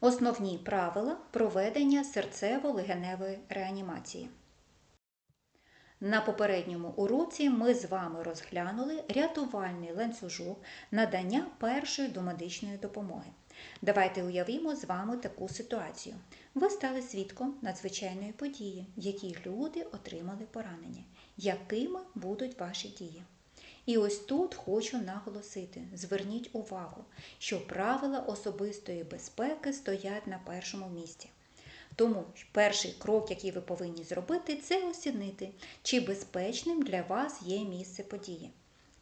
Основні правила проведення серцево-легеневої реанімації. На попередньому уроці ми з вами розглянули рятувальний ланцюжок надання першої домедичної допомоги. Давайте уявімо з вами таку ситуацію. Ви стали свідком надзвичайної події, в якій люди отримали поранення. Якими будуть ваші дії? І ось тут хочу наголосити: зверніть увагу, що правила особистої безпеки стоять на першому місці. Тому перший крок, який ви повинні зробити, це оцінити, чи безпечним для вас є місце події.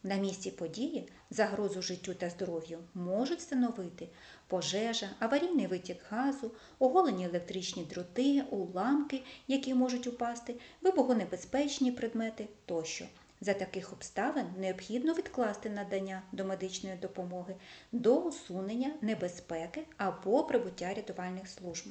На місці події загрозу життю та здоров'ю можуть становити пожежа, аварійний витік газу, оголені електричні дроти, уламки, які можуть упасти, вибухонебезпечні предмети тощо. За таких обставин необхідно відкласти надання до медичної допомоги до усунення небезпеки або прибуття рятувальних служб.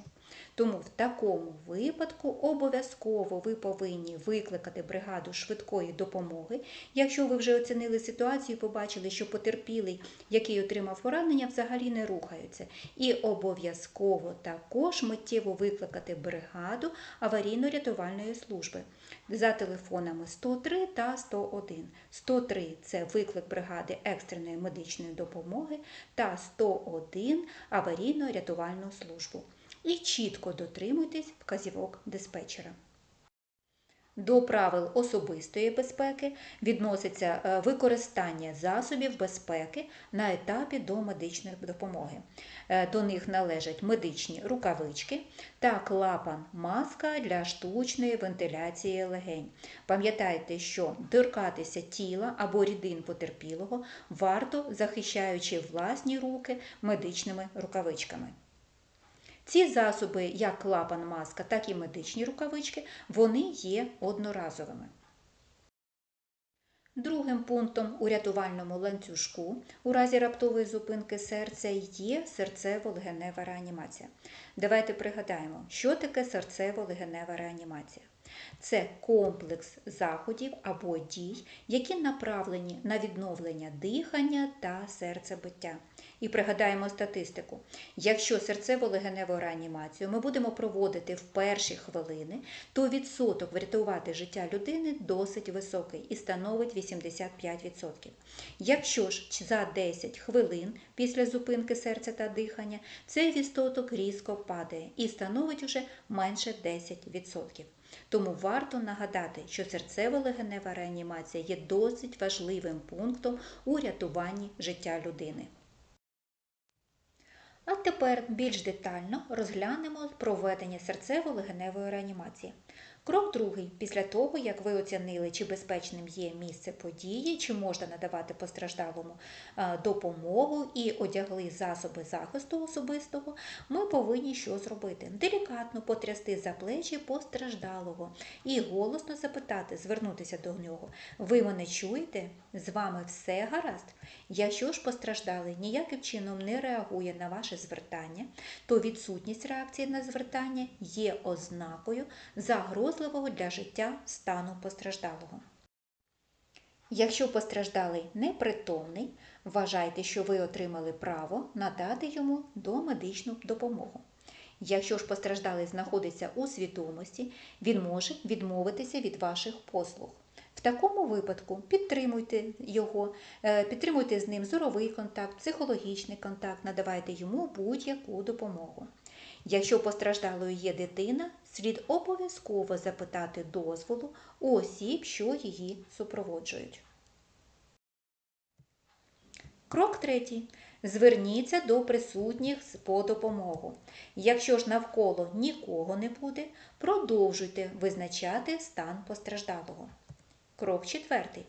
Тому в такому випадку обов'язково ви повинні викликати бригаду швидкої допомоги, якщо ви вже оцінили ситуацію, і побачили, що потерпілий, який отримав поранення, взагалі не рухається. І обов'язково також миттєво викликати бригаду аварійно-рятувальної служби за телефонами 103 та 101. 103 – це виклик бригади екстреної медичної допомоги та 101 аварійно-рятувальну службу. І чітко дотримуйтесь вказівок диспетчера. До правил особистої безпеки відноситься е, використання засобів безпеки на етапі до медичної допомоги. Е, до них належать медичні рукавички та клапан маска для штучної вентиляції легень. Пам'ятайте, що торкатися тіла або рідин потерпілого варто захищаючи власні руки медичними рукавичками. Ці засоби, як клапан маска, так і медичні рукавички, вони є одноразовими. Другим пунктом у рятувальному ланцюжку у разі раптової зупинки серця є серцево-легенева реанімація. Давайте пригадаємо, що таке серцево-легенева реанімація. Це комплекс заходів або дій, які направлені на відновлення дихання та серцебиття. І пригадаємо статистику. Якщо серцево-легеневу реанімацію ми будемо проводити в перші хвилини, то відсоток врятувати життя людини досить високий і становить 85%. Якщо ж за 10 хвилин після зупинки серця та дихання, цей відсоток різко падає і становить уже менше 10%. Тому варто нагадати, що серцево-легенева реанімація є досить важливим пунктом у рятуванні життя людини. А тепер більш детально розглянемо проведення серцево-легеневої реанімації. Крок другий. Після того, як ви оцінили, чи безпечним є місце події, чи можна надавати постраждалому е, допомогу і одягли засоби захисту особистого, ми повинні що зробити? Делікатно потрясти за плечі постраждалого і голосно запитати, звернутися до нього. Ви мене чуєте? З вами все гаразд? Якщо ж постраждалий ніяким чином не реагує на ваше звертання, то відсутність реакції на звертання є ознакою загрозливого для життя стану постраждалого. Якщо постраждалий непритомний, вважайте, що ви отримали право надати йому домедичну допомогу. Якщо ж постраждалий знаходиться у свідомості, він може відмовитися від ваших послуг. В такому випадку підтримуйте його, е, підтримуйте з ним зоровий контакт, психологічний контакт, надавайте йому будь-яку допомогу. Якщо постраждалою є дитина, слід обов'язково запитати дозволу у осіб, що її супроводжують. Крок третій. Зверніться до присутніх по допомогу. Якщо ж навколо нікого не буде, продовжуйте визначати стан постраждалого. Крок четвертий.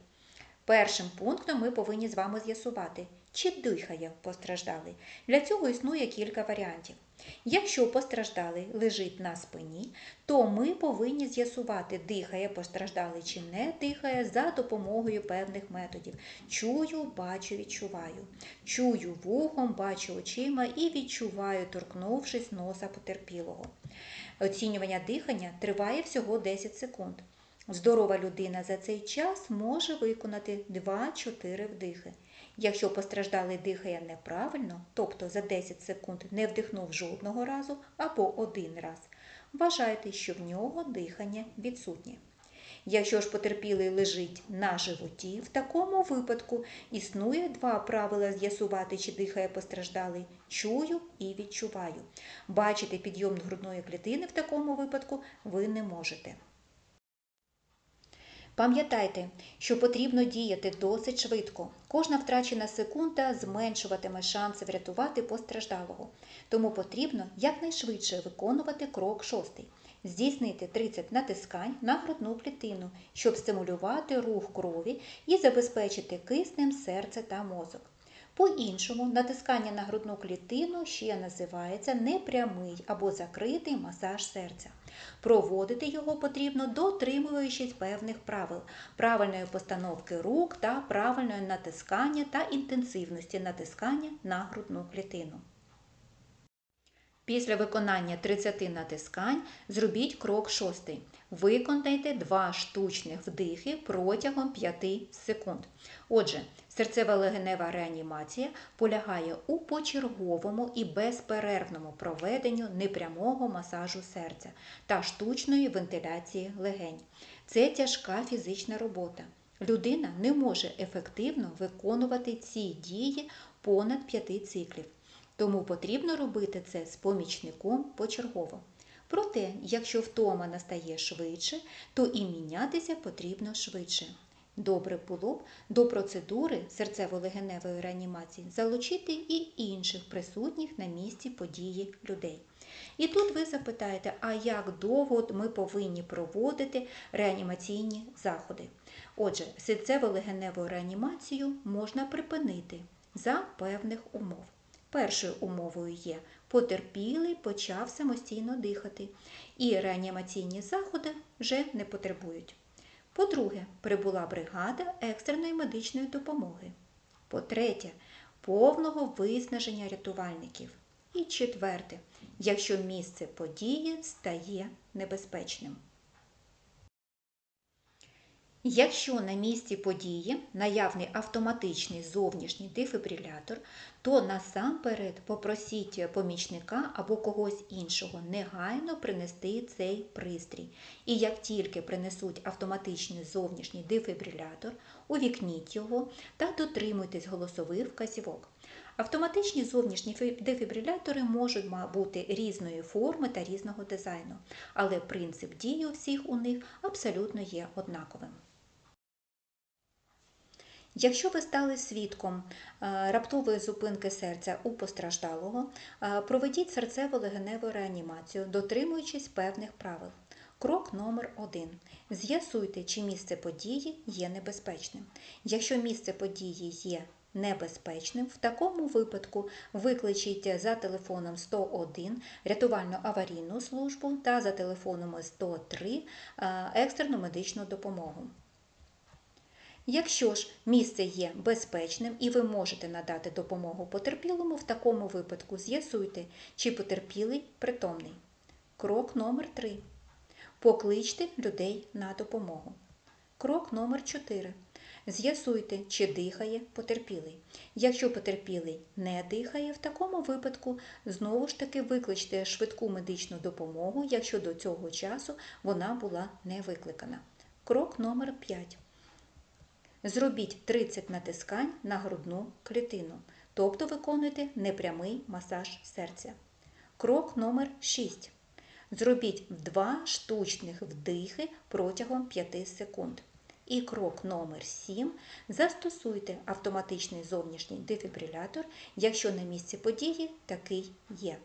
Першим пунктом ми повинні з вами з'ясувати, чи дихає постраждалий. Для цього існує кілька варіантів. Якщо постраждалий лежить на спині, то ми повинні з'ясувати, дихає постраждалий чи не дихає за допомогою певних методів. Чую, бачу, відчуваю. Чую вухом, бачу очима і відчуваю, торкнувшись носа потерпілого. Оцінювання дихання триває всього 10 секунд. Здорова людина за цей час може виконати 2-4 вдихи. Якщо постраждалий дихає неправильно, тобто за 10 секунд не вдихнув жодного разу або один раз, вважайте, що в нього дихання відсутнє. Якщо ж потерпілий лежить на животі, в такому випадку існує два правила з'ясувати, чи дихає постраждалий чую і відчуваю. Бачити підйом грудної клітини в такому випадку ви не можете. Пам'ятайте, що потрібно діяти досить швидко. Кожна втрачена секунда зменшуватиме шанси врятувати постраждалого. Тому потрібно якнайшвидше виконувати крок шостий. Здійснити 30 натискань на грудну клітину, щоб стимулювати рух крові і забезпечити киснем серце та мозок. По-іншому, натискання на грудну клітину ще називається непрямий або закритий масаж серця. Проводити його потрібно дотримуючись певних правил, правильної постановки рук та правильної натискання та інтенсивності натискання на грудну клітину. Після виконання 30 натискань зробіть крок шостий. Виконайте два штучних вдихи протягом 5 секунд. Отже, серцево-легенева реанімація полягає у почерговому і безперервному проведенню непрямого масажу серця та штучної вентиляції легень. Це тяжка фізична робота. Людина не може ефективно виконувати ці дії понад 5 циклів. Тому потрібно робити це з помічником почергово. Проте, якщо втома настає швидше, то і мінятися потрібно швидше. Добре було б до процедури серцево-легеневої реанімації залучити і інших присутніх на місці події людей. І тут ви запитаєте, а як довго ми повинні проводити реанімаційні заходи? Отже, серцево-легеневу реанімацію можна припинити за певних умов. Першою умовою є потерпілий почав самостійно дихати, і реанімаційні заходи вже не потребують. По-друге, прибула бригада екстреної медичної допомоги. По-третє, повного виснаження рятувальників. І четверте, якщо місце події стає небезпечним. Якщо на місці події наявний автоматичний зовнішній дефібрилятор, то насамперед попросіть помічника або когось іншого негайно принести цей пристрій. І як тільки принесуть автоматичний зовнішній дефібрилятор, увікніть його та дотримуйтесь голосових вказівок. Автоматичні зовнішні дефібрилятори можуть бути різної форми та різного дизайну, але принцип дії у всіх у них абсолютно є однаковим. Якщо ви стали свідком е, раптової зупинки серця у постраждалого, е, проведіть серцево-легеневу реанімацію, дотримуючись певних правил. Крок номер 1 З'ясуйте, чи місце події є небезпечним. Якщо місце події є небезпечним, в такому випадку викличіть за телефоном 101 рятувально аварійну службу та за телефоном 103 е, екстрену медичну допомогу. Якщо ж місце є безпечним і ви можете надати допомогу потерпілому, в такому випадку з'ясуйте, чи потерпілий притомний. Крок номер 3 Покличте людей на допомогу. Крок номер 4 З'ясуйте, чи дихає потерпілий. Якщо потерпілий не дихає, в такому випадку знову ж таки викличте швидку медичну допомогу, якщо до цього часу вона була не викликана. Крок номер 5 Зробіть 30 натискань на грудну клітину, тобто виконуйте непрямий масаж серця. Крок номер 6. Зробіть 2 штучних вдихи протягом 5 секунд. І крок номер 7. Застосуйте автоматичний зовнішній дефібрилятор, якщо на місці події такий є.